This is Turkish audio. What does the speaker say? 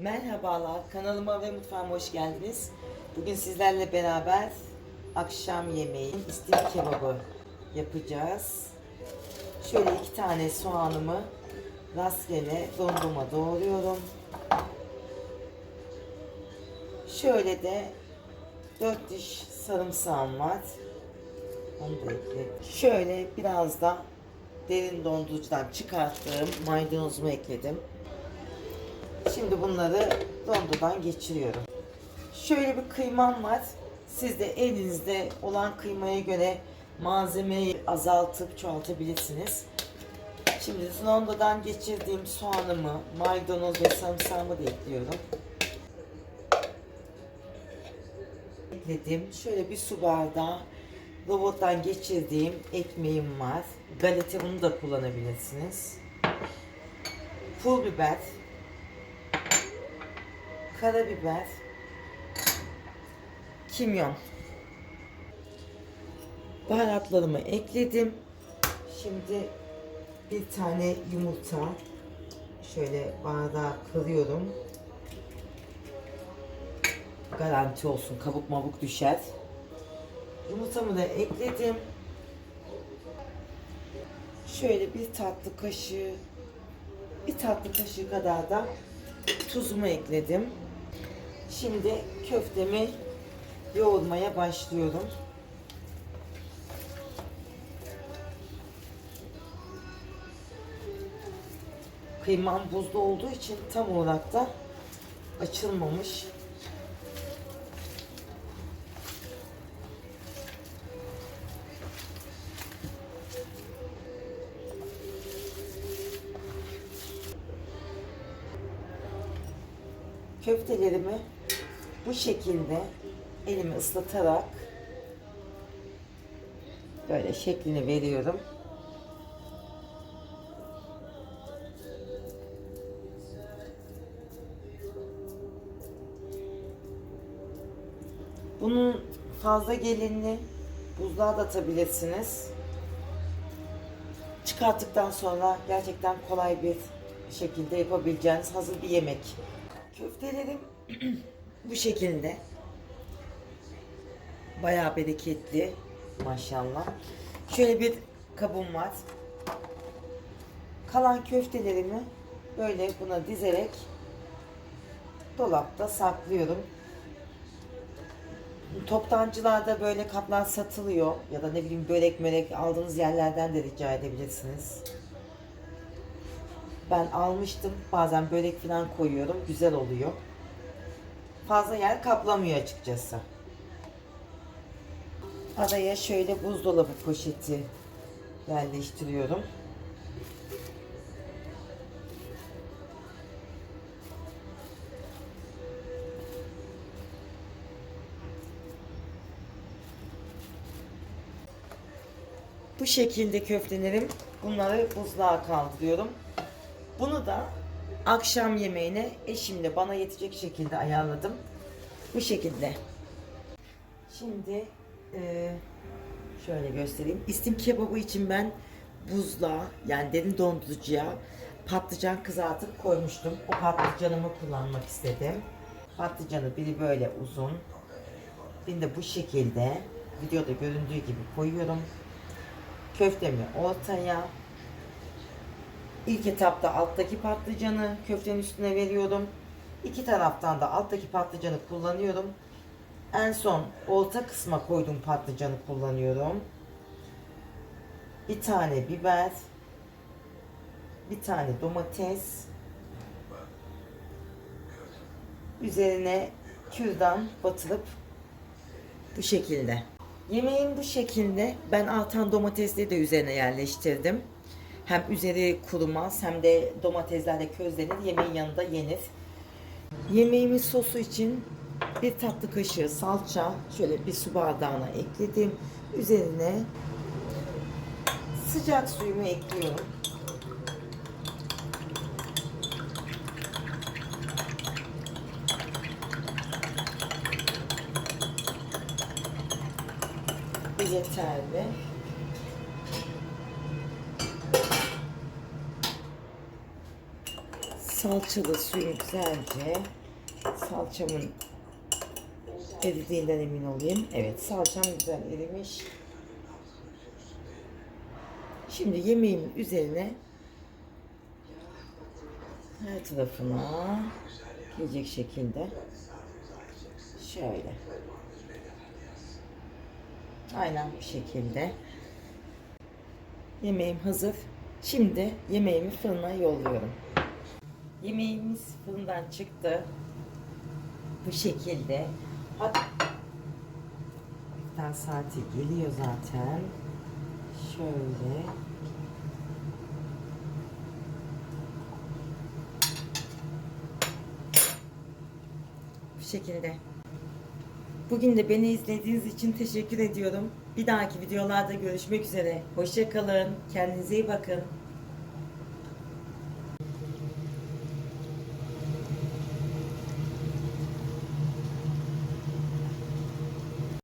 Merhabalar, kanalıma ve mutfağıma hoş geldiniz. Bugün sizlerle beraber akşam yemeği, istif kebabı yapacağız. Şöyle iki tane soğanımı rastgele dondurma doğruyorum. Şöyle de dört diş sarımsağım var. Onu da ekledim. Şöyle biraz da derin dondurucudan çıkarttığım maydanozumu ekledim. Şimdi bunları dondurudan geçiriyorum. Şöyle bir kıymam var. Siz de elinizde olan kıymaya göre malzemeyi azaltıp çoğaltabilirsiniz. Şimdi dondurudan geçirdiğim soğanımı, maydanoz ve sarımsağımı da ekliyorum. Ekledim. Şöyle bir su bardağı robottan geçirdiğim ekmeğim var. Galeta bunu da kullanabilirsiniz. Pul biber, karabiber, kimyon. Baharatlarımı ekledim. Şimdi bir tane yumurta şöyle bardağa kırıyorum. Garanti olsun kabuk mabuk düşer. Yumurtamı da ekledim. Şöyle bir tatlı kaşığı bir tatlı kaşığı kadar da tuzumu ekledim. Şimdi köftemi yoğurmaya başlıyorum. Kıymam buzlu olduğu için tam olarak da açılmamış. köftelerimi bu şekilde elimi ıslatarak böyle şeklini veriyorum. Bunun fazla gelinini buzluğa da atabilirsiniz. Çıkarttıktan sonra gerçekten kolay bir şekilde yapabileceğiniz hazır bir yemek. Köftelerim bu şekilde. Bayağı bereketli maşallah. Şöyle bir kabım var. Kalan köftelerimi böyle buna dizerek dolapta saklıyorum. Toptancılarda böyle kaplar satılıyor ya da ne bileyim börek mörek aldığınız yerlerden de rica edebilirsiniz. Ben almıştım. Bazen börek falan koyuyorum. Güzel oluyor. Fazla yer kaplamıyor açıkçası. Araya şöyle buzdolabı poşeti yerleştiriyorum. Bu şekilde köftelerim. Bunları buzluğa kaldırıyorum. Bunu da akşam yemeğine eşimle bana yetecek şekilde ayarladım. Bu şekilde. Şimdi eee, şöyle göstereyim. İstim kebabı için ben buzluğa yani derin dondurucuya patlıcan kızartıp koymuştum. O patlıcanımı kullanmak istedim. Patlıcanı biri böyle uzun. Biri de bu şekilde videoda göründüğü gibi koyuyorum. Köftemi ortaya, İlk etapta alttaki patlıcanı köftenin üstüne veriyorum. İki taraftan da alttaki patlıcanı kullanıyorum. En son orta kısma koyduğum patlıcanı kullanıyorum. Bir tane biber. Bir tane domates. Üzerine kürdan batırıp bu şekilde. Yemeğin bu şekilde. Ben artan domatesleri de üzerine yerleştirdim. Hem üzeri kurumaz hem de domateslerle közlenir. Yemeğin yanında yenir. Yemeğimin sosu için bir tatlı kaşığı salça şöyle bir su bardağına ekledim. Üzerine sıcak suyumu ekliyorum. Yeterli. Salçalı suyum güzelce salçamın eridiğinden emin olayım. Evet salçam güzel erimiş. Şimdi yemeğimin üzerine her tarafına gelecek şekilde şöyle aynen bu şekilde yemeğim hazır. Şimdi yemeğimi fırına yolluyorum. Yemeğimiz fırından çıktı. Bu şekilde. Hatta iftar saati geliyor zaten. Şöyle. Bu şekilde. Bugün de beni izlediğiniz için teşekkür ediyorum. Bir dahaki videolarda görüşmek üzere. Hoşçakalın. Kendinize iyi bakın.